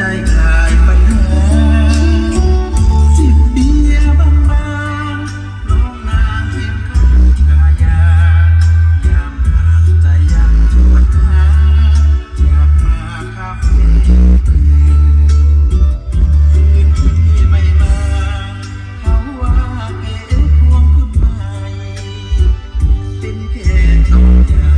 ใจคลายปัญหาจิบเบียร์บางๆน้องนางเห็นข้างกายยามห่างใจยังชวนหาอยากมาคาเฟ่คืนที่ไม่มา เขาว่าเอ๋พวงขึ้นมาเป็นแคน้องยา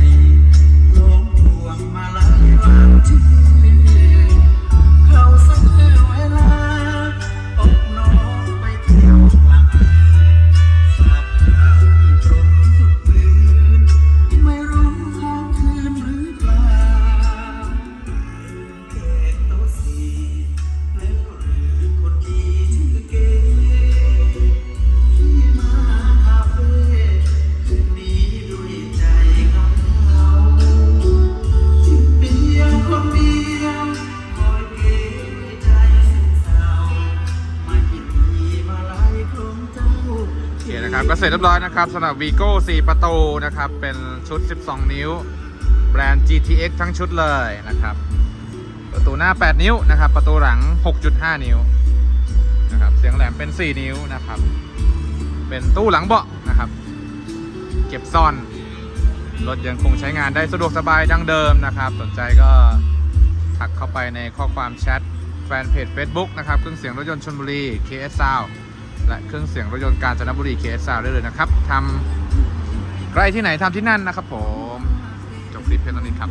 เคนะครับก็เสร็จเรียบร้อยนะครับสำหรับ Vigo 4 ประตูนะครับ เป็นชุด 12 นิ้ว แบรนด์ GTX ทั้งชุดเลยนะครับ ประตูหน้า 8 นิ้วนะครับ ประตูหลัง 6.5 นิ้วนะครับเสียงแหลมเป็น 4 นิ้วนะครับ เป็นตู้หลังเบาะนะครับ เก็บซ่อน รถยังคงใช้งานได้สะดวกสบายดังเดิมนะครับ สนใจก็ทักเข้าไปในข้อความแชทแฟนเพจ Facebook นะครับเครื่องเสียงรถยนต์ชนบุรี KS Sound และเครื่องเสียงรถยนต์กาญจนบุรีเคสซาวได้เลยนะครับทำใกล้ที่ไหนทำที่นั่นนะครับผม จบคลิปเพียงเท่านี้ครับ